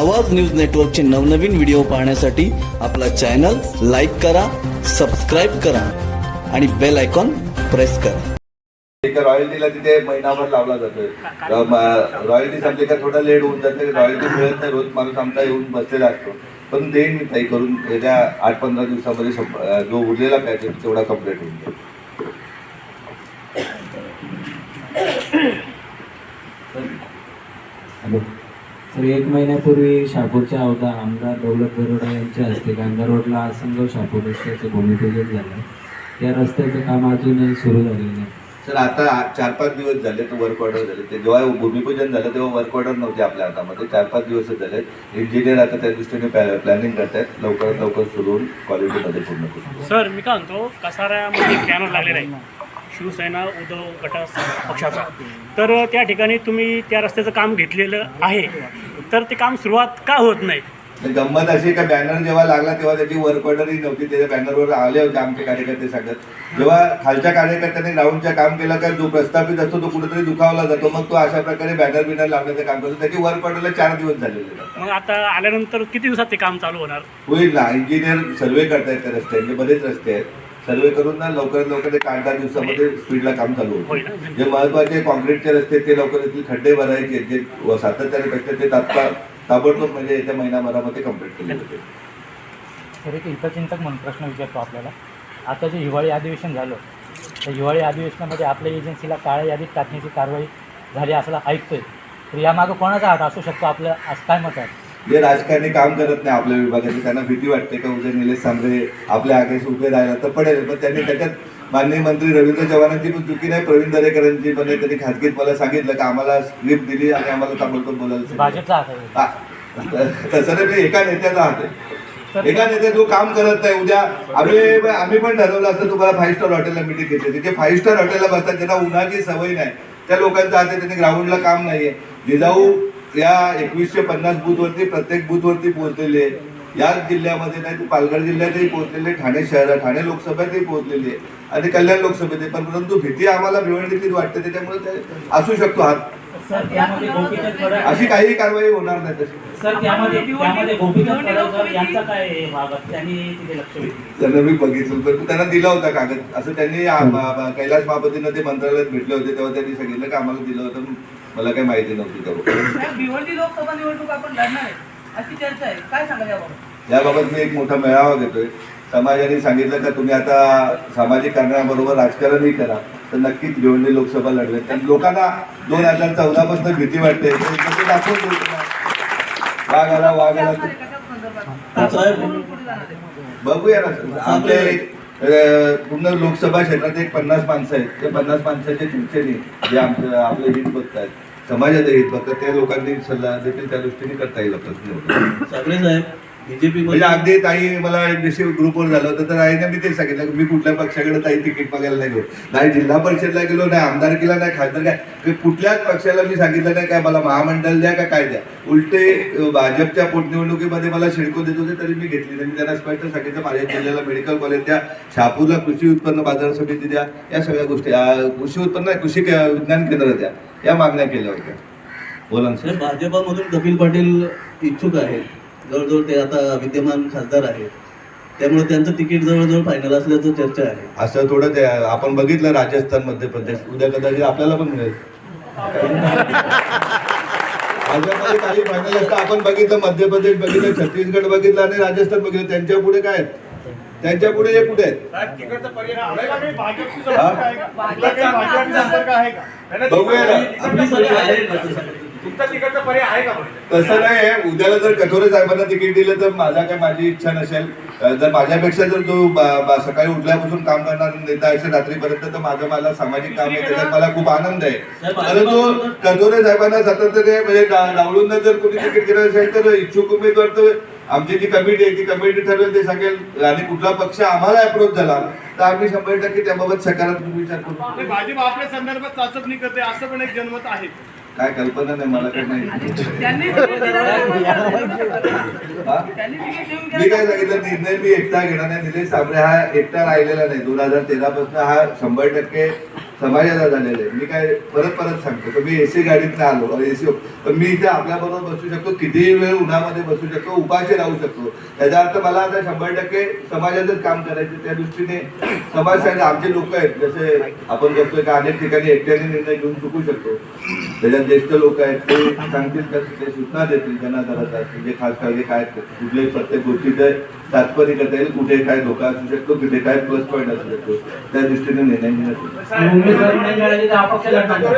आवाज न्यूज नेटवर्कचे नवनवीन व्हिडिओ पाहण्यासाठी आपला चॅनल लाईक करा सबस्क्राईब करा आणि बेल आयकॉन प्रेस करा. एक रॉयल्टीला तिथे महिनाभर लावला जातोय. रॉयल्टी संपली का थोडा लेट होऊन जाते रॉयल्टी मिळत नाही रोज माणूस आमचा येऊन बसलेला असतो. पण देईन मी ताई करून येत्या आठ पंधरा दिवसामध्ये जो उरलेला पॅकेज तेवढा कंप्लीट होऊन जाईल. तर एक महिन्यापूर्वी शहापूरच्या अवधा आमदार दौलत बरोडा यांच्या हस्ते गांधा रोडला आसनगाव शहापूर रस्त्याचं भूमिपूजन झालं. त्या रस्त्याचं काम अजूनही सुरू झालेलं नाही. सर आता चार पाच दिवस झाले तर वर्क ऑर्डर झाले. ते जेव्हा भूमिपूजन झालं तेव्हा वर्क ऑर्डर नव्हते आपल्या हातामध्ये. चार पाच दिवसच झाले. इंजिनियर आता त्या दृष्टीने प्लॅनिंग करतायत. लवकरात लवकर सुरू होऊन क्वालिटीमध्ये पूर्ण करू. सर मी काय म्हणतो कसाऱ्यामध्ये बॅनर लागलेला आहे. शिवसेना उद्धव गट पक्षाचा. तर त्या ठिकाणी तुम्ही त्या रस्त्याचं काम घेतलेलं आहे. तर ते काम सुरुवात का होत नाही? तर गंमत अशी का बॅनर जेव्हा लागला तेव्हा त्याची वर्क ऑर्डरही नव्हती त्याच्या बॅनरवर आले होते आमचे कार्यकर्ते सांगत जेव्हा खालच्या कार्यकर्त्यांनी ग्राउंडचं काम केलं का जो प्रस्थापित असतो तो कुठेतरी दुखावला जातो. मग तो अशा प्रकारे बॅनर बिनर लावण्याचं काम करतो. त्याची वर्क ऑर्डरला चार दिवस झालेले. मग आता आल्यानंतर किती दिवसात ते काम चालू होणार? होईल ना. इंजिनियर सर्वे करतायत त्या रस्त्यांचे बरेच रस्ते आहेत. सर्वे करून ना लवकरात लवकर एक आठ दहा दिवसामध्ये स्पीडला काम चालू होईल? जे महत्त्वाचे कॉन्क्रीटचे रस्ते ते लवकर येतील खड्डे भरायचे जे सातत्याने रस्ते ते तात्काळ ताबडतोब म्हणजे येत्या महिनाभरामध्ये कंप्लीट केले होते. तर एक हितचिंतक म्हणून प्रश्न विचारतो आपल्याला. आता जे हिवाळी अधिवेशन झालं तर हिवाळी अधिवेशनामध्ये आपल्या एजन्सीला काळ्या यादीत टाकण्याची कारवाई झाली असं ऐकतोय तर यामागं कोणाचा हात असू शकतो आपलं? असं काय मत आहे? जे राजकारणी काम करत नाही आपल्या विभागाचे त्यांना भीती वाटते का उद्या निलेश सांबरे आपल्या आगेस उभे राहिला तर पडेल. पण त्यांनी त्याच्यात माननीय मंत्री रवींद्र चव्हाणांची पण चुकी नाही प्रवीण दरेकरांची पण. त्यांनी खाजगीत मला सांगितलं का आम्हाला स्क्रिप्ट दिली आणि आम्हाला ताबडतोब बोलायला. तसं नाही एका नेत्याचा हात आहे एका नेते जो काम करत नाही उद्या आम्ही आम्ही पण ठरवलं असतं तुम्हाला फाईव्ह स्टार हॉटेलला मिटिंग घेतली जे फाईव्ह स्टार हॉटेलला बसतात ज्यांना उन्हाची सवय नाही. त्या लोकांचा हात आहे त्यांनी ग्राउंडला काम नाहीये. जिजाऊ या एकवीसशे पन्नास बूथवरती प्रत्येक बूथवरती पोहोचलेले आहे. याच जिल्ह्यामध्ये नाही तर पालघर जिल्ह्यातही पोहोचलेले ठाणे शहरात ठाणे लोकसभेतही पोहोचलेली आहे. आणि कल्याण लोकसभेतही पण परंतु भीती आम्हाला भिवंडीतील वाटते त्याच्यामुळे ते असू शकतो हात. अशी काही कारवाई होणार नाही तशी? त्यांनी तिथे लक्ष वेधलं. त्यांना मी बघितलं पण त्यांना दिला होता कागद. असं त्यांनी कैलास महापतींना ते मंत्रालयात भेटले होते तेव्हा त्यांनी सांगितलं की आम्हाला दिलं होतं. मला काही माहिती नव्हती तेव्हा साहेब, भिवंडी लोकसभा निवडणूक आपण लढणार आहे. अशी चर्चा आहे. काय सांगाल याबाबत? याबाबत मी एक मोठा मेळावा घेतोय. समाजाने सांगितलं का तुम्ही आता सामाजिक कारणाबरोबर राजकारणही करा. तर नक्कीच भिवंडी लोकसभा लढवे तर लोकांना दोन हजार चौदा पासून भीती वाटते. दाखवून? वाघ आला वाघ बघूया ना. आपल्या पूर्ण लोकसभा क्षेत्रात एक पन्नास माणसं आहेत. ते पन्नास माणसाच्या चर्चेने जे आमचं आपले हित बघतात. समाजाचं हित बघतात. त्या लोकांनी सल्ला देखील त्या दृष्टीने करता येईल प्रश्न सगळे साहेब बीजेपी म्हणजे अगदी ताई मला एक दिवशी ग्रुपवर झालं होतं तर आईने मी ते सांगितलं की मी कुठल्या पक्षाकडे ताई तिकीट बघायला नाही गेलो. नाही जिल्हा परिषदला गेलो नाही आमदारकीला नाही खासदार काय? कुठल्याच पक्षाला मी सांगितलं नाही काय मला महामंडळ द्या का काय द्या. उलटे भाजपच्या पोटनिवडणुकीमध्ये मला शिडको देत होते तरी मी घेतली. नाही मी त्यांना स्पष्ट सांगितलं माझ्या जिल्ह्याला मेडिकल कॉलेज द्या शहापूरला कृषी उत्पन्न बाजार समिती द्या या सगळ्या गोष्टी कृषी उत्पन्न नाही, कृषी के- विज्ञान केंद्र द्या. या मागण्या केल्या होत्या. बोला सर भाजपामधून कपिल पाटील इच्छुक आहेत. जवळजवळ ते आता विद्यमान खासदार आहेत. त्यामुळे त्यांचं तिकीट जवळजवळ फायनल असल्याचं चर्चा आहे. असं थोडं ते आपण बघितलं राजस्थान मध्य प्रदेश उद्या कदाचित आपल्याला पण मिळेल. भाजपमध्ये काही फायनल असतं आपण बघितलं मध्य प्रदेश बघितलं छत्तीसगड बघितलं आणि राजस्थान बघितलं. त्यांच्या पुढे काय आहेत? त्यांच्या पुढे हे कुठे आहेत? हा? बघूया ना तसं. नाही आहे. उद्याला जर कठोरे साहेबांना तिकीट दिलं तर माझा काय माझी इच्छा नसेल. जर माझ्यापेक्षा जर तो सकाळी उठल्यापासून काम करणारा नेता असेल रात्रीपर्यंत तर माझं मला सामाजिक काम आहे. त्याच्यात मला खूप आनंद आहे. परंतु कठोरे साहेबांना सातत्याने म्हणजे डा- डावलून जर कोणी तिकीट दिलं असेल तर इच्छुक उमेदवार तर आमची जी कमिटी आहे ती कमिटी ठरवेल ते सांगेल. आणि कुठला पक्ष आम्हाला अप्रोच झाला तर आम्ही शंभर टक्के त्याबाबत सकारात्मक विचार करू. ते भाजप आपल्या संदर्भात चाचपणी करते असं पण एक जनमत आहे. काय कल्पना नाही मला हा? तिकीट देऊन मी काय सांगितलं निर्णय मी एकटा घेणार नाही निलेश साबळे हा एकटा राहिलेला नाही. दोन हजार तेरा पासून हा शंभर टक्के समाजाला झालेलं. आहे मी काय परत परत सांगतो. तर मी एसी गाडीत आलो एसी हो- पण मी इथे आपल्याबरोबर बसू शकतो कितीही वेळ उन्हामध्ये बसू शकतो उपाशी राहू शकतो. त्याचा अर्थ मला आता शंभर टक्के समाजाचंच काम करायचं त्या दृष्टीने समाजसाठी आमचे लोक आहेत. जसे आपण बघतोय का अनेक ठिकाणी एकट्याने निर्णय घेऊन चुकू शकतो. त्याच्यात ज्येष्ठ लोक आहेत ते सांगतील का ते सूचना देतील त्यांना करत असतील जे खास काळजी काय कुठल्याही प्रत्येक गोष्टीचं तात्पर्य करता येईल. कुठे काय धोका असू शकतो कुठे काय प्लस पॉईंट असू शकतो. त्या दृष्टीने निर्णय घेण्यात येईल. उमेदवार नाही मिळाले तर अपक्ष लढणार का?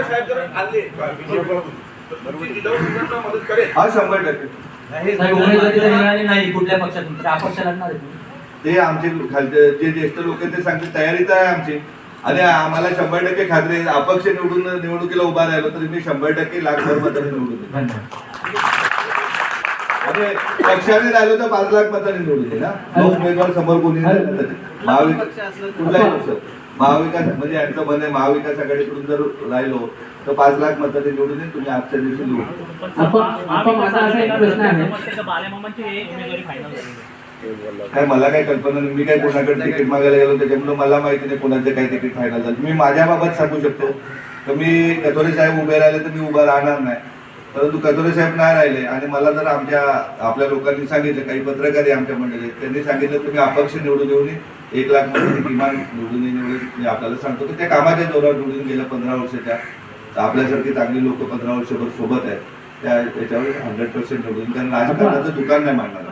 हा शंभर टक्के. साहेब, उमेदवारी जर मिळाली नाही. कुठल्या पक्षातून तर अपक्ष लढणार आहे तुम्ही? ते आमचे खालचे जे ज्येष्ठ लोक आहेत ते सांगते तयारीच आहे आमची. आणि आम्हाला शंभर टक्के खात्री आहे. अपक्ष निवडून निवडणुकीला उभा राहिलो तरी मी शंभर टक्के लाख भर मतांनी निवडून येईन. धन्यवाद. आणि पक्षाने राहिलो तर पाच लाख मतांनी निवडून येईल ना उमेदवार समोर कोणी नाही. कुठलाही पक्ष. महाविकास म्हणजे यांचं मन आहे महाविकास आघाडीकडून जर राहिलो तर पाच लाख मतांनी निवडून येईल तुम्ही आजच्या दिवशी झाली काय मला काय कल्पना नाही. मी काय कोणाकडे तिकीट मागायला गेलो त्याच्यामुळे मला माहिती नाही कोणाचं काय तिकीट फायनल झालं. मी माझ्या बाबत सांगू शकतो. तर मी कथोरे साहेब उभे राहिले तर मी उभा राहणार नाही. परंतु कथोरे साहेब नाही राहिले आणि मला जर आमच्या आपल्या लोकांनी सांगितलं काही पत्रकार आमच्या मंडळीत त्यांनी सांगितलं तुम्ही अपक्ष निवडून येऊन एक लाखमध्ये किमान निवडून मी आपल्याला सांगतो की त्या कामाच्या जोरावर निवडून गेल्या पंधरा वर्षाच्या तर आपल्यासारखी चांगली लोक पंधरा वर्षभर सोबत आहेत त्या याच्यावर हंड्रेड पर्सेंट निवडून कारण राजकारणाचं दुकान नाही मांडणार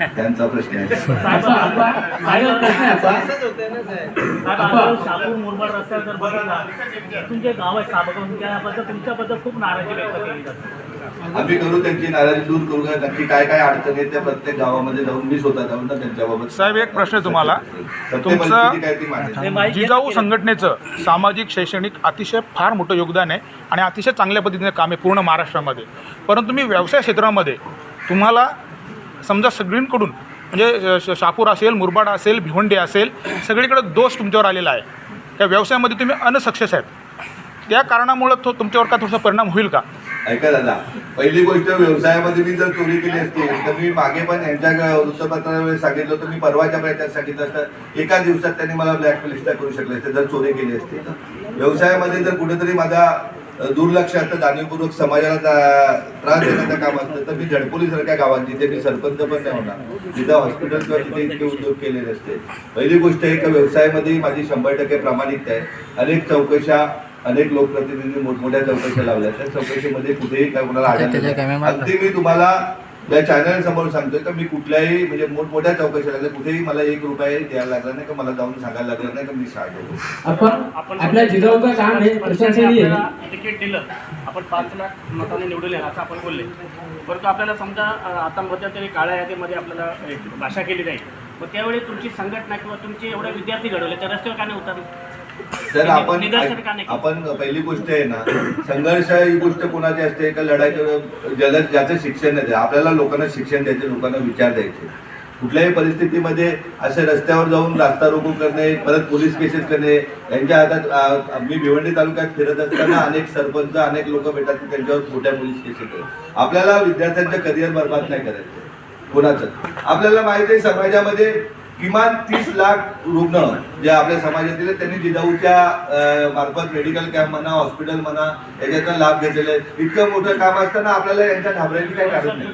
त्यांचा प्रश्न आहे. आहे आहे आम्ही करू त्यांची नाराजी दूर करू का? नक्की काय काय अडचणी आहेत त्या प्रत्येक गावामध्ये जाऊन मी स्वतः जाऊन ना त्यांच्याबाबत साहेब, एक प्रश्न आहे तुम्हाला. तुमचं-. जिजाऊ संघटनेचं सामाजिक शैक्षणिक अतिशय फार मोठं योगदान आहे आणि अतिशय चांगल्या पद्धतीने काम आहे पूर्ण महाराष्ट्रामध्ये. परंतु मी व्यवसाय क्षेत्रामध्ये तुम्हाला समजा सगळींकडून म्हणजे श- शापूर असेल मुरबाड असेल भिवंडी असेल सगळीकडे दोष तुमच्यावर आलेला आहे. त्या व्यवसायामध्ये तुम्ही अनसक्सेस आहेत. त्या कारणामुळं तो तुमच्यावर का थोडासा परिणाम होईल का? ऐका दादा पहिली गोष्ट व्यवसायामध्ये मी जर चोरी केली असती तर मी मागे पण यांच्या वृत्तपत्रावेळी सांगितलं होतं मी परवाच्या प्रयत्नात सांगितलं असतं एका दिवसात त्यांनी मला ब्लॅकलिस्ट करू शकले असते जर चोरी केली असती तर. व्यवसायामध्ये जर कुठेतरी माझा दुर्लक्ष असतं जाणीवपूर्वक समाजाला त्रास देण्याचं काम असतं तर मी झडपोली सारख्या गावात जिथे मी सरपंच पण नाही होणार. जिथं हॉस्पिटल किंवा तिथे इतके उद्योग केलेले असते. पहिली गोष्ट आहे का व्यवसायामध्ये माझी शंभर टक्के प्रामाणिकता आहे. अनेक चौकशा अनेक लोकप्रतिनिधी मोठमोठ्या चौकशा लावल्या त्या चौकशीमध्ये कुठेही काय कोणाला आढळलं. अगदी मी तुम्हाला या चॅनल समोर सांगतोय का मी कुठल्याही म्हणजे मोठमोठ्या चौकशा लागल्या कुठेही मला एक रुपये द्यायला लागला नाही का मला जाऊन सांगायला लागलं नाही का मी शाळेत आपण आपल्या जिजाऊचं काम हे प्रशंसनीय तिकीट दिलं. आपण पाच लाख मताने निवडून येणार असं आपण बोलले. परंतु आपल्याला समजा आता मध्यंतरी काळ्या यादीमध्ये आपल्याला भाषा केली जाईल. मग त्यावेळी तुमची संघटना किंवा तुमचे एवढे विद्यार्थी घडवले तर रस्त्यावर का नाही उतरले? तर आपण? आपण पहिली गोष्ट आहे ना संघर्ष ही गोष्ट कोणाची असते का लढाई ज्याला ज्याचं शिक्षण नाही आपल्याला लोकांना शिक्षण द्यायचे लोकांना विचार द्यायचे. कुठल्याही परिस्थितीमध्ये असे रस्त्यावर जाऊन रास्ता रोको करणे परत पोलीस केसेस करणे यांच्या हातात मी भिवंडी तालुक्यात फिरत असताना अनेक सरपंच अनेक लोक भेटतात त्यांच्यावर खोट्या पोलीस केसेस आहेत आपल्याला विद्यार्थ्यांचं करिअर बर्बाद नाही करायचं. कोणाचं? आपल्याला माहिती आहे समाजामध्ये किमान तीस लाख रुग्ण जे आपल्या समाजातील त्यांनी जिजाऊच्या मार्फत मेडिकल कॅम्प म्हणा हॉस्पिटल म्हणा याच्यातून लाभ घेतलेले आहेत. इतकं मोठं काम असताना आपल्याला यांच्या घाबरायची काय कारण नाही.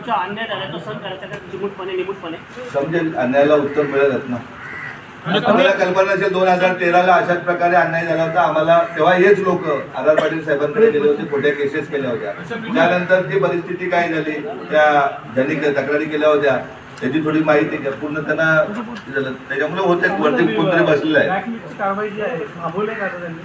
समजेल अन्यायाला उत्तर मिळेलच ना. म्हणजे आम्हाला कल्पना असेल दोन हजार तेराला अशाच प्रकारे अन्याय झाला होता आम्हाला तेव्हा हेच लोक आधार पाटील साहेबांकडे गेले होते खोट्या केसेस केल्या होत्या. त्यानंतर ती परिस्थिती काय झाली त्या ज्यांनी तक्रारी केल्या होत्या त्याची थोडी माहिती घ्या. पूर्ण त्यांना. त्याच्यामुळे होते वरती कोणतरी बसलेलं आहे. कारवाई जी आहे थांबवले का आता त्यांनी?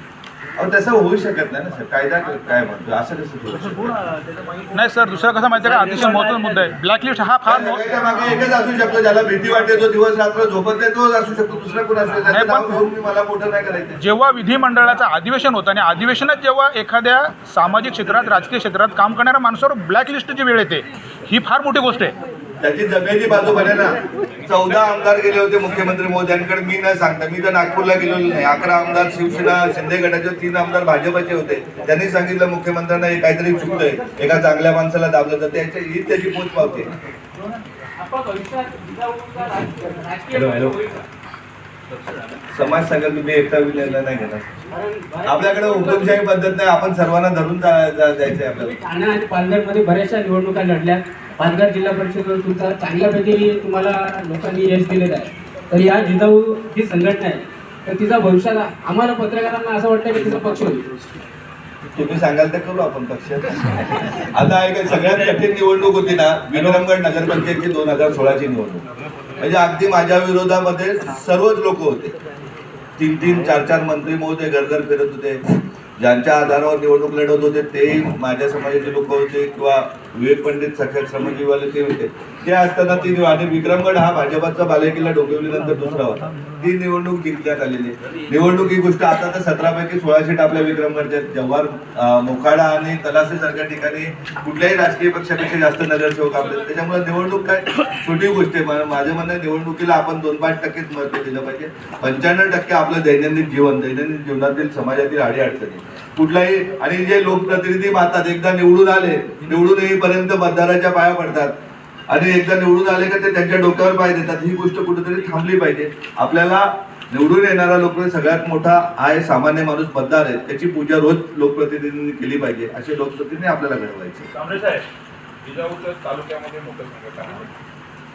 अहो तसं होऊ शकत नाही ना सर. कायदा काय म्हणतो असं कसं? नाही? सर दुसरा कसा माहिती आहे का? अतिशय महत्त्वाचा मुद्दा आहे. ब्लॅकलिस्ट हा फार मागे एकच असू शकतो ज्याला भीती वाटते तो दिवस रात्र झोपत नाही तोच असू शकतो. दुसरा कोण असू शकतो? मला मोठं नाही करायचं. जेव्हा विधिमंडळाचं अधिवेशन होतं आणि अधिवेशनात जेव्हा एखाद्या सामाजिक क्षेत्रात राजकीय क्षेत्रात काम करणाऱ्या माणसावर ब्लॅकलिस्टची वेळ येते ही फार मोठी गोष्ट आहे. त्याची जमेची बाजू बने ना. चौदा आमदार गेले होते मुख्यमंत्री मोदयांकडे मी न सांगता मी तर नागपूरला गेलेलो नाही. अकरा आमदार शिवसेना शिंदे गटाचे तीन आमदार भाजपचे होते. त्यांनी सांगितलं मुख्यमंत्र्यांना हे काहीतरी चुकतंय. एका चांगल्या माणसाला दाबलं जाते याची ही त्याची पोच पावते? समाज सांगाल तुम्ही एकटा विनयला नाही घेणार. आपल्याकडे हुकुमशाही पद्धत नाही. आपण सर्वांना धरून जायचंय आपल्याला. ठाणे आणि पालघरमध्ये बऱ्याचशा निवडणुका लढल्या. पालघर जिल्हा परिषदेवर तुमचा चांगल्यापैकी तुम्हाला लोकांनी यश दिलेलं आहे. तर या जिजाऊ ही संघटना आहे. तर तिचा भविष्यात आम्हाला पत्रकारांना असं वाटतं की तिचा पक्ष होईल. तुम्ही सांगाल तर करू आपण पक्ष. आता एक सगळ्यात कठीण निवडणूक होती ना विक्रमगड नगरपंचायतची दोन हजार सोळाची निवडणूक. म्हणजे अगदी माझ्या विरोधामध्ये सर्वच लोक होते. तीन तीन चार चार मंत्री महोदय घर घर फिरत होते. ज्यांच्या आधारावर निवडणूक लढवत होते तेही माझ्या समाजाचे लोक होते किंवा विवेक पंडित सख्या श्रमजीवाले ते होते. ते असताना ती आणि विक्रमगड हा भाजपाचा बालेकिल्ला डोंबिवलीनंतर दुसरा होता. ती निवडणूक जिंकण्यात आलेली निवडणूक ही गोष्ट आता तर सतरा पैकी सोळा सीट आपल्या विक्रमगडच्या जव्हार मोखाडा आणि तलासे सारख्या ठिकाणी कुठल्याही राजकीय पक्षापेक्षा जास्त नगरसेवक आपले त्याच्यामुळे निवडणूक काय छोटी गोष्ट आहे. मा- माझं म्हणणं निवडणुकीला आपण दोन पाच टक्केच महत्त्व दिलं पाहिजे. पंच्याण्णव टक्के आपलं दैनंदिन जीवन दैनंदिन जीवनातील समाजातील अडी अडचणी कुठलाही आणि जे लोकप्रतिनिधी मातात एकदा निवडून आले निवडून पर्यंत मतदाराच्या पाया पडतात. आणि एकदा निवडून आले का ते त्यांच्या डोक्यावर पाय देतात. ही गोष्ट कुठेतरी थांबली पाहिजे. आपल्याला निवडून येणारा लोक सगळ्यात मोठा आहे सामान्य माणूस मतदार आहे. त्याची पूजा रोज लोकप्रतिनिधींनी केली पाहिजे. असे लोकप्रतिनिधी आपल्याला घडवायचे. कांबळे साहेब जिजाऊचं तालुक्यामध्ये मोठं संघटन आहे.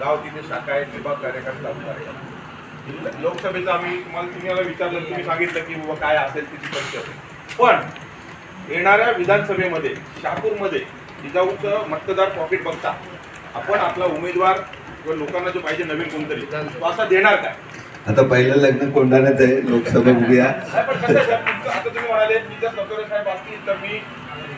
गाव तिथे शाखा आहे. विभाग कार्यक्रम चालू आहे. लोकसभेचं आम्ही तुम्हाला तुम्ही मला विचारलं तुम्ही सांगितलं की बाबा काय असेल तिची पण येणाऱ्या विधानसभेमध्ये शहापूरमध्ये जिजाऊचं मतदार प्रॉफिट बघता आपण आपला उमेदवार किंवा लोकांना जो पाहिजे नवीन कोणतरी तो असा देणार काय? आता पहिलं लग्न कोंडाण्याच आहे लोकसभा बघूया. आता तुम्ही म्हणाले की जर सत्तोरे साहेब असतील तर मी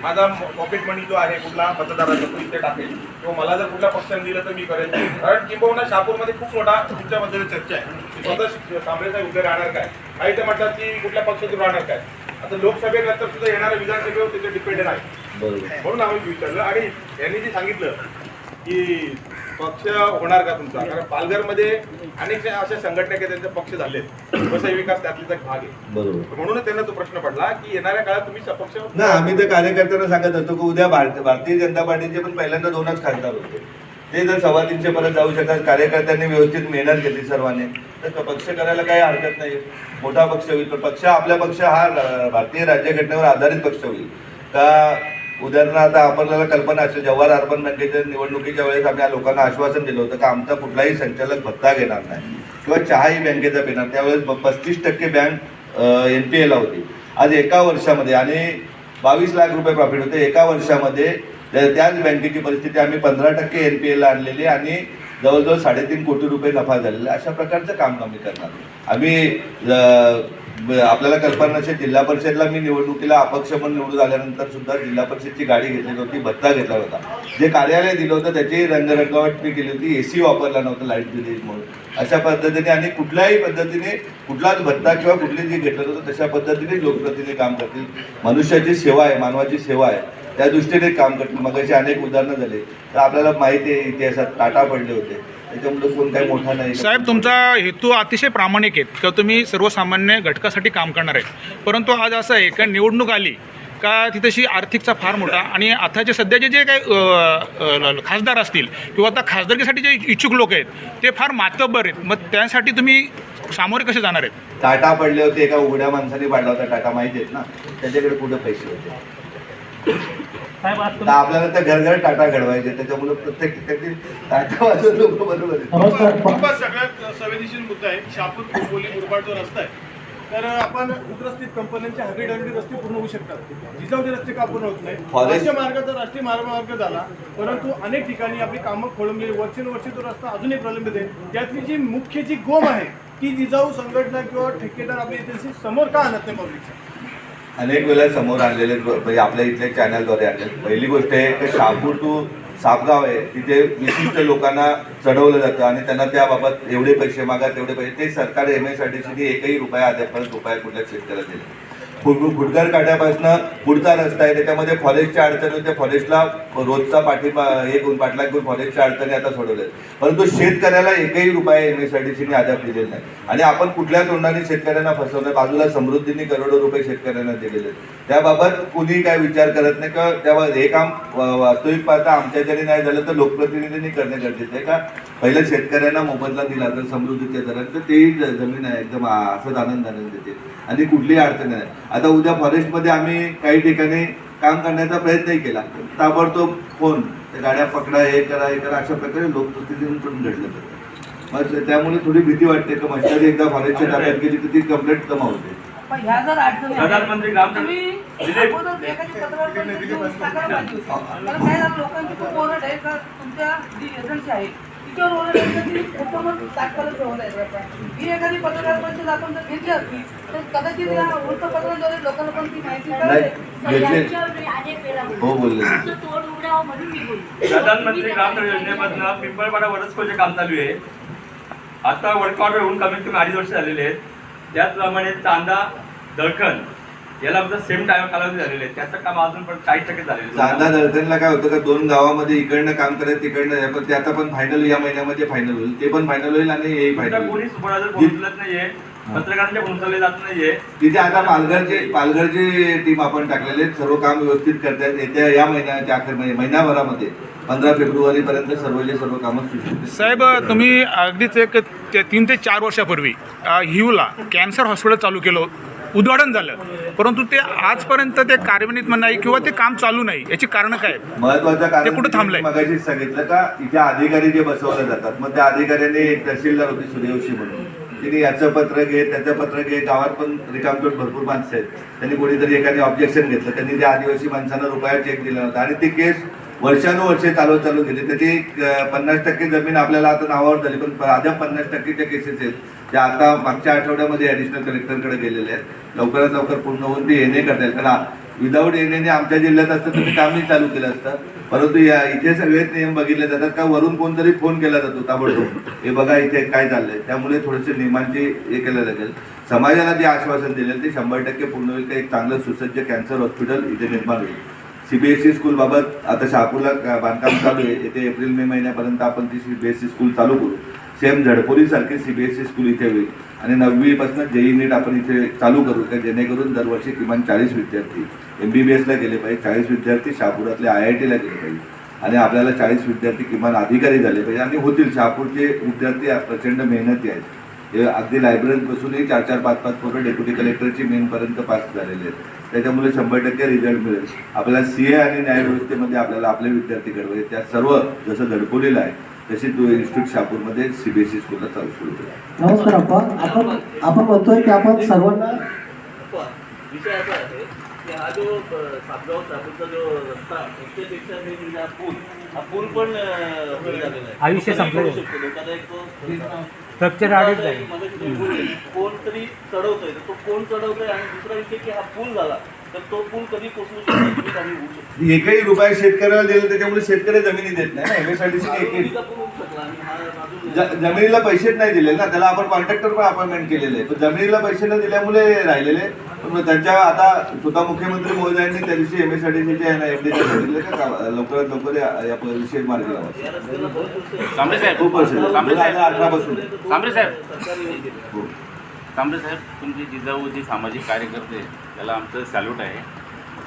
माझा पॉकेट मनी जो आहे कुठला मतदाराचा तो इथे टाकेल. किंवा मला जर कुठल्या पक्षाने दिलं तर मी करेन. कारण किंबहुना शहापूरमध्ये खूप मोठा तुमच्याबद्दल चर्चा आहे. स्वतः कांबळे साहेब उभे राहणार काय? काही ते म्हणतात की कुठल्या पक्षातून राहणार काय? आता लोकसभेनंतर सुद्धा येणाऱ्या विधानसभेवर त्याचे डिपेंडेंट आहे म्हणून आम्ही विचारलं. आणि यांनी जे सांगितलं की पक्ष होणार का तुमचा? कारण पालघरमध्ये अनेक अशा संघटना की त्यांचे पक्ष झालेत. व्यवसाय विकास त्यातलीच एक भाग आहे. बरोबर. म्हणूनच त्यांना तो प्रश्न पडला की येणाऱ्या काळात तुम्ही सपक्ष ना आम्ही तर कार्यकर्त्यांना सांगत असतो की उद्या भारत भारतीय जनता पार्टीचे पण पहिल्यांदा दोनच खासदार होते. ते जर सव्वा तीनशे पर्यंत जाऊ शकतात कार्यकर्त्यांनी व्यवस्थित मेहनत घेतली सर्वांनी तर पक्ष करायला काही हरकत नाही. मोठा पक्ष होईल पण पक्ष आपला पक्ष हा भारतीय राज्यघटनेवर आधारित पक्ष होईल. का उदाहरणार्थ आपल्याला कल्पना असेल जवाहर अर्बन बँकेच्या निवडणुकीच्या वेळेस आम्ही या लोकांना आश्वासन दिलं होतं की आमचा कुठलाही संचालक भत्ता घेणार नाही. किंवा चहाही बँकेचा पिणार. त्यावेळेस पस्तीस टक्के बँक एन पी एला होती. आज एका वर्षामध्ये आणि बावीस लाख रुपये प्रॉफिट होते. एका वर्षामध्ये त्याच बँकेची परिस्थिती आम्ही पंधरा टक्के एन पी एला आणलेली आणि जवळजवळ साडेतीन कोटी रुपये नफा झालेला. अशा प्रकारचं काम आम्ही करणार आम्ही आपल्याला कल्पना नसेल जिल्हा परिषदला मी निवडणुकीला अपक्ष म्हणून निवडून आल्यानंतर सुद्धा जिल्हा परिषदची गाडी घेतली होती भत्ता घेतला होता. जे कार्यालय दिलं होतं त्याची रंगरंगावट मी केली होती ए सी वापरला नव्हता लाइट दिली म्हणून. अशा पद्धतीने आणि कुठल्याही पद्धतीने कुठलाच भत्ता किंवा कुठली जी घेतलं होतं तशा पद्धतीने लोकप्रतिनिधी काम करतील. मनुष्याची सेवा आहे मानवाची सेवा आहे. त्या दृष्टीने काम करतील. मग अशी अनेक उदाहरणं झाली. तर आपल्याला माहिती आहे इतिहासात टाटा पडले होते. त्याच्यामुळे कोण काही मोठा नाही. साहेब तुमचा हेतू अतिशय प्रामाणिक आहे किंवा तुम्ही सर्वसामान्य घटकासाठी काम करणार आहे परंतु आज असं आहे का निवडणूक आली का तिथशी आर्थिकचा फार मोठा आणि आताचे सध्याचे जे काही खासदार असतील किंवा आता खासदारकीसाठी जे इच्छुक लोक आहेत ते फार मातब्बर आहेत. मग त्यासाठी तुम्ही सामोरे कसे जाणार आहेत? टाटा पडले होते एका उघड्या माणसाने पाडला होता टाटा माहिती आहेत ना? त्याच्याकडे कुठे पैसे होते? आपल्याला तर घर घर टाटा घडवायचे त्याच्यामुळे प्रत्येक ठिकाणी टाटा वाजवून लोक बरोबर. खूपच सगळ्यात संवेदनशील मुद्दा आहे शहापूर कुंभोली मुरबाड जो रस्ता आहे. तर आपण उग्रस्थित कंपन्यांचे हगडी डगडी रस्ते पूर्ण होऊ शकतात. जिजाऊचे रस्ते का पूर्ण होत नाही राष्ट्रीय मार्गाचा राष्ट्रीय महामार्ग झाला परंतु अनेक ठिकाणी आपली कामं खोळंबली. वर्षानुवर्षे तो रस्ता अजूनही प्रलंबित आहे. त्यातली जी मुख्य जी गोम आहे ती जिजाऊ संघटना किंवा ठेकेदार आपल्या इथे समोर का आणत नाही पब्लिकच्या अनेक वेळा समोर आणलेले म्हणजे आपल्या इथल्या चॅनलद्वारे आणले पहिली गोष्ट आहे की शापूर टू सापगाव आहे तिथे विशिष्ट लोकांना चढवलं जातं आणि त्यांना त्याबाबत एवढे पैसे मागा तेवढे पैसे ते सरकार एम एस आर टी एकही रुपया अद्यापर्यंत रुपया कुठल्या शेतकऱ्याला दिले. फुटकर काट्यापासून पुढचा रस्ता आहे. त्याच्यामध्ये फॉरेस्टच्या अडचणी होत्या. फॉरेस्टला रोजचा पाठिंबा हे करून पाठला करून फॉरेस्टच्या अडचणी आता सोडवल्या परंतु शेतकऱ्याला एकही रुपया एम एस आय डी सीने अद्याप दिलेला नाही. आणि आपण कुठल्या तोंडाने शेतकऱ्यांना फसवलं? बाजूला समृद्धीने करोडो रुपये शेतकऱ्यांना दिलेले त्याबाबत कुणी काय विचार करत नाही किंवा त्यावर हे काम वास्तविक पाहता आमच्या ज्याने नाही झालं तर लोकप्रतिनिधींनी करणे गरजेचं आहे का? पहिलं शेतकऱ्यांना मोबदला दिला तर समृद्धीच्या दरात तर तेही जमीन आहे. एकदम असंच आनंद आनंद देते आणि कुठलीही अडचण नाही. आता उद्या फॉरेस्टमध्ये आम्ही काही ठिकाणी काम करण्याचा प्रयत्नही केला. ताबडतोब फोन त्या गाड्या पकडा हे करा हे करा अशा प्रकारे लोकप्रतिनिधींकडून घडलं जातं मग त्यामुळे थोडी भीती वाटते की मशाली एकदा फॉरेस्टच्या ताब्यात गेली तर ती कंप्लेंट जमा होते. प्रधानमंत्री ग्राम- एखादी तिच्यावर ती ही पत्रकार परिषद आपण जर घेतली असती तर कदाचित या वृत्तपत्राद्वारे लोकांना पण ती माहिती कळेल हो प्रधानमंत्री ग्रामतळ योजनेमधनं पिंपळपाडा वरसकोचे काम चालू आहे. आता वर्क ऑर्डर होऊन कमीत कमी अडीच वर्ष झालेले आहेत. त्याचप्रमाणे चांदा दळखण याला फक्त सेम टाइम कालावधी झालेले आहेत त्याचं काम अजून पण चाळीस टक्के झालेलं चांदा दर्शनला काय होतं का दोन गावामध्ये इकडनं काम करत तिकडनं हे, पण ते आता पण फायनल या महिन्यामध्ये फायनल होईल. ते पण फायनल होईल आणि हेही फायनल कोणी होईल. सुपरवायझर पोहोचलत नाहीये पत्रकारांच्या पोहोचवले जात नाहीये. तिथे आता पालघरचे पालघरची टीम आपण टाकलेले आहेत. सर्व काम व्यवस्थित करतायत. येत्या या महिन्याच्या अखेर महिने महिन्याभरामध्ये पंधरा फेब्रुवारी पर्यंत सर्वचे सर्व कामं सुरू साहेब तुम्ही अगदीच एक ते तीन ते चार वर्षापूर्वी अ, हिवला कॅन्सर हॉस्पिटल चालू केलं उद्घाटन झालं. परंतु ते आजपर्यंत ते कार्यान्वित नाही किंवा ते काम चालू नाही. याची कारणं काय? महत्वाचं कारण कुठं थांबलंय? मगाशी सांगितलं का इथे अधिकारी जे बसवले जातात मग त्या अधिकाऱ्यांनी एक तहसीलदार होती सूर्यवंशी म्हणून. तिने याचं पत्र घे त्याचं पत्र घे गावात पण रिकामटोट भरपूर माणसं आहेत. त्यांनी कोणीतरी एकाने ऑब्जेक्शन घेतलं. त्यांनी त्या आदिवासी माणसांना रुपया चेक दिला होता आणि ती केस वर्षानुवर्षे चालू चालू गेली. त्याची पन्नास टक्के जमीन आपल्याला आता नावावर झाली. पण अद्याप पन्नास टक्केच्या केसेस आहेत. त्या आता मागच्या आठवड्यामध्ये ॲडिशनल कलेक्टरकडे गेलेले आहेत. लवकरात लवकर पूर्ण होऊन ते एन ए करता येईल कारण विदाऊट एन आमच्या जिल्ह्यात असतं तुम्ही कामही चालू केलं असतं. परंतु या इथे सगळेच नियम बघितले जातात का वरून कोणतरी फोन केला जातो ताबडतोब. हे बघा इथे काय चाललंय. त्यामुळे थोडेसे नियमांचे हे केलं लागेल समाजाला जे आश्वासन दिलेलं ते शंभर टक्के पूर्ण होईल. का एक चांगलं सुसज्ज कॅन्सर हॉस्पिटल इथे निर्माण होईल. सीबीएसई स्कूल बाबत आता शहापूरला बांधकाम चालू आहे. येते एप्रिल मे महिन्यापर्यंत आपण ती सीबीएसई स्कूल चालू करू. Same B S C school इथे होईल. आणि नववीपासून जेई नीट आपण इथे चालू करू का जेणेकरून दरवर्षी किमान चाळीस विद्यार्थी एम बी बी एसला गेले पाहिजे चाळीस विद्यार्थी शहापुरातले आय आय टीला गेले पाहिजे. आणि आपल्याला चाळीस विद्यार्थी किमान अधिकारी झाले पाहिजे. आणि होतील शहापूरचे विद्यार्थी प्रचंड मेहनती आहेत. हे अगदी लायब्ररीत बसूनही चार चार पाच पाच पोरं डेप्युटी कलेक्टरची मेनपर्यंत पास झालेले आहेत. त्याच्यामुळे शंभर टक्के रिझल्ट मिळेल. आपल्याला सी ए आणि न्यायव्यवस्थेमध्ये आपल्याला आपले विद्यार्थी घडवायचे त्या सर्व जसं धडकवलेलं आहे तशी तो इन्स्टिट्यूट शहापूरमध्ये सीबीएसई स्कूलला चालू सुरू केलं. नमस्कार अप्पा. आपण आपण म्हणतोय की आपण सर्वांना विषय असा आहे की हा जो अ, सातगाव सापूरचा जो रस्ता रस्त्यापेक्षा पूल हा पूल पण अ, झालेला आहे. आयुष्य. शकतो. लोकांना एक स्ट्रक्चर आडीच जाईल कोणतरी चढवतोय तर तो कोण चढवतोय? आणि दुसरा विषय की हा पूल झाला. तर तो पूल कधी कोसळू शकतो कधी काही होऊ शकतो. एकही रुपया शेतकऱ्याला दिला त्याच्यामुळे शेतकरी जमिनी देत नाही ना एमएसआरटीसी एकही हा जमिनीला पैसेच नाही दिले ना त्याला आपण कॉन्ट्रॅक्टर पण अपॉइंटमेंट केलेले आहे पण जमिनीला पैसे न दिल्यामुळे राहिलेले पण मग त्यांच्या आता स्वतः मुख्यमंत्री महोदयांनी त्या दिवशी एफडी सांगितलं का का- लवकरात लवकर या विषय मार्गी लावा. खूप साहेब. अठरा पासून. कांबळे साहेब तुमचे जिजाऊ जे सामाजिक कार्यकर्ते त्याला आमचं सॅल्यूट आहे.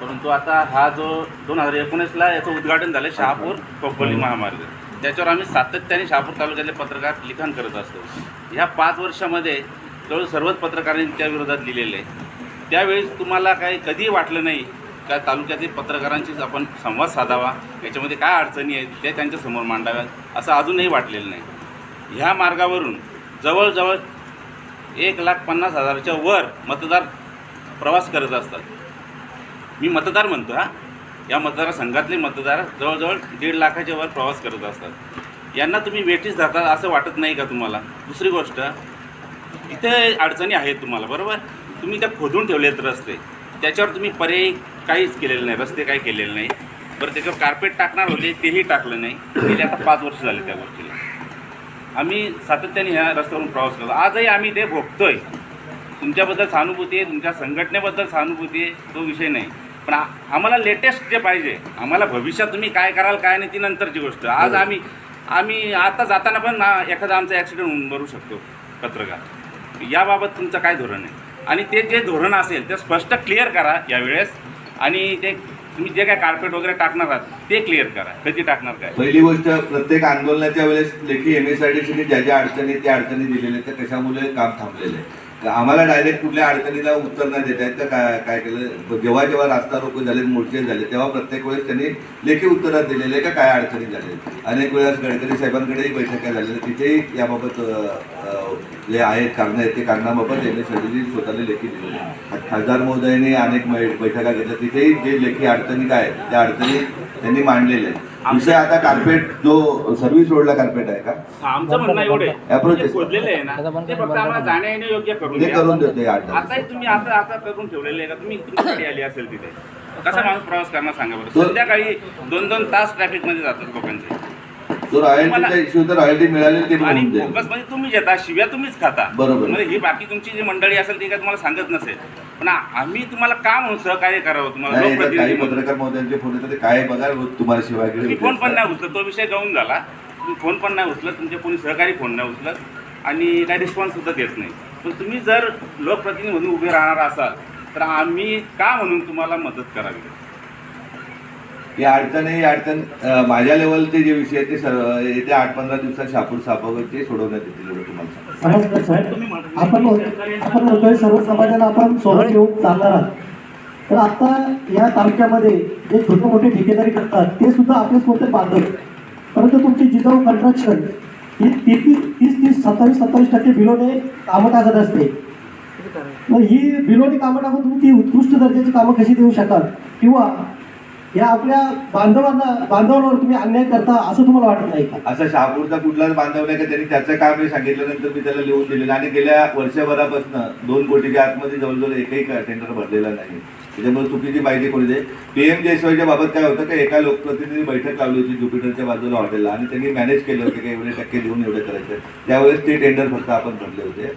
परंतु आता हा जो दोन हजार एकोणीसला याचं उद्घाटन झालं शहापूर खोपोली महामार्ग. त्याच्यावर आम्ही सातत्याने शहापूर तालुक्यातले पत्रकार लिखाण करत असतो. ह्या पाच वर्षामध्ये जवळ सर्वच पत्रकारांनी त्या विरोधात लिहिलेले आहे. त्यावेळेस तुम्हाला काही कधीही वाटलं नाही का तालुक्यातील पत्रकारांशीच आपण संवाद साधावा? याच्यामध्ये काय अडचणी आहेत? ते त्यांच्यासमोर मांडाव्यात असं अजूनही वाटलेलं नाही. ह्या मार्गावरून जवळजवळ एक लाख पन्नास हजाराच्या वर मतदार प्रवास करत असतात. मी मतदार म्हणतो हा. या मतदारसंघातले मतदार जवळजवळ दीड लाखाच्या वर प्रवास करत असतात. यांना तुम्ही वेठीस जाता असं वाटत नाही का तुम्हाला? दुसरी गोष्ट इथे अडचणी आहेत तुम्हाला बरोबर? तुम्ही त्या खोदून ठेवलेत रस्ते. त्याच्यावर तुम्ही पर्याय काहीच केलेलं नाही रस्ते काही केलेले नाही. बरं त्याच्यावर कार्पेट टाकणार होते तेही टाकलं नाही. गेले आता पाच वर्ष झाले त्या गोष्टीला. आम्ही सातत्याने ह्या रस्त्यावरून प्रवास करतो आजही आम्ही ते भोगतोय. तुमच्याबद्दल सहानुभूती आहे तुमच्या संघटनेबद्दल सहानुभूती आहे तो विषय नाही. पण आम्हाला लेटेस्ट जे पाहिजे आम्हाला भविष्यात तुम्ही काय कराल काय नाही ती नंतरची गोष्ट. आज आम्ही आम्ही आता जाताना पण ना एखादा आमचा ॲक्सिडेंट होऊन मरू शकतो पत्रकार. याबाबत तुमचं काय धोरण आहे? आणि ते जे धोरण असेल ते स्पष्ट क्लिअर करा यावेळेस. आणि ते तुम्ही जे काय कार्पेट वगैरे टाकणार आहात ते क्लिअर करा. कधी टाकणार काय? पहिली गोष्ट प्रत्येक आंदोलनाच्या वेळेस लेखी एम एस आय डी ज्या ज्या अडचणी त्या अडचणी दिलेल्या त्या कशामुळे काम थांबलेलं आहे. आम्हाला डायरेक्ट कुठल्या अडचणीला उत्तर नाही देत आहेत तर काय काय केलं? जेव्हा जेव्हा रास्ता रोको झाले मोर्चे झाले तेव्हा प्रत्येक वेळेस त्यांनी लेखी उत्तरात दिलेले का काय अडचणी झाल्या अनेक वेळेस गडकरी साहेबांकडेही बैठका झालेल्या. तिथेही याबाबत जे आहेत कारणं आहेत ते कारणाबाबत त्यांनी एस स्वतःला लेखी दिली खासदार महोदयांनी अनेक बैठका घेतल्या. तिथेही जे लेखी अडचणी काय आहेत त्या अडचणी त्यांनी आहेत विषय आता कार्पेट जो सर्व्हिस रोडला कार्पेट आहे का? आमचं म्हणणं एवढे आहे. खोदलेलं आहे ना ते फक्त आम्हाला जाण्या येणे योग्य करून ते. करून देते आठ आताही तुम्ही आता आता करून ठेवलेले आहे का? तुम्ही तुमची गाडी आली असेल तिथे? कसा माणूस प्रवास करणार सांगा बरं? संध्याकाळी दोन दोन तास ट्रॅफिकमध्ये जातात लोकांचे. तो रॉयल्टीचा इश्यू तर रॉयल्टी मिळाली ते आणि मिळून जाईल. फोकसमध्ये तुम्ही घेता शिव्या तुम्हीच खाता. बरोबर. म्हणजे ही बाकी तुमची जी मंडळी असेल ती काय तुम्हाला सांगत नसेल. पण आम्ही तुम्हाला का म्हणून सहकार्य करावं तुम्हाला? नाही तर काही लोकप्रतिनिधी म्हणून. पत्रकार महोदयांचे फोन येतात ते काय बघा तुम्हाला शिवाय तुम्ही फोन पण नाही उचलत तो विषय जाऊन झाला. तुम्ही फोन पण नाही उचलत तुमचे कोणी सहकारी फोन नाही उचलत आणि काही रिस्पॉन्स सुद्धा देत नाही. पण तुम्ही जर लोकप्रतिनिधी म्हणून उभे राहणार असाल तर आम्ही का म्हणून तुम्हाला मदत करावी? या अडचणी अडचण माझ्या लेवलचे जे विषय आहेत ते सर्व येत्या आठ पंधरा दिवसात शापूर सापावर ते सोडवण्यात येतील एवढं तुम्हाला साहेब आपण आपण बोलतोय सर्व समाजाला आपण सोबत घेऊन चालणार आहात. तर आता या तालुक्यामध्ये जे छोटे मोठे ठेकेदारी करतात ते सुद्धा आपले स्वतः बांधत. परंतु तुमची जिजाऊ कंट्रक्शन ही तीस तीस तीस सत्तावीस सत्तावीस टक्के बिलोने कामं टाकत असते. मग ही बिलोने कामं टाकून तुम्ही ती उत्कृष्ट दर्जाची कामं कशी देऊ शकाल? किंवा या आपल्या बांधवांना बांधवांवर तुम्ही अन्याय करता असं तुम्हाला वाटत नाही का? असं शहापूरचा कुठलाच बांधव नाही का? त्यांनी त्याचं काम सांगितल्यानंतर मी त्याला लिहून दिलेलं. आणि गेल्या वर्षभरापासून दोन कोटीच्या आतमध्ये जवळजवळ एकही टेंडर भरलेला नाही. त्याच्यामुळे चुकीची माहिती कोणी दे पीएम जयस्वाईच्या बाबत काय होतं की? एका लोकप्रतिनिधी बैठक लावली होती ज्युपिटरच्या बाजूला हॉटेलला. आणि त्यांनी मॅनेज केलं होतं की एवढे टक्के देऊन एवढे करायचं. त्यावेळेस ते टेंडर फक्त आपण भरले होते.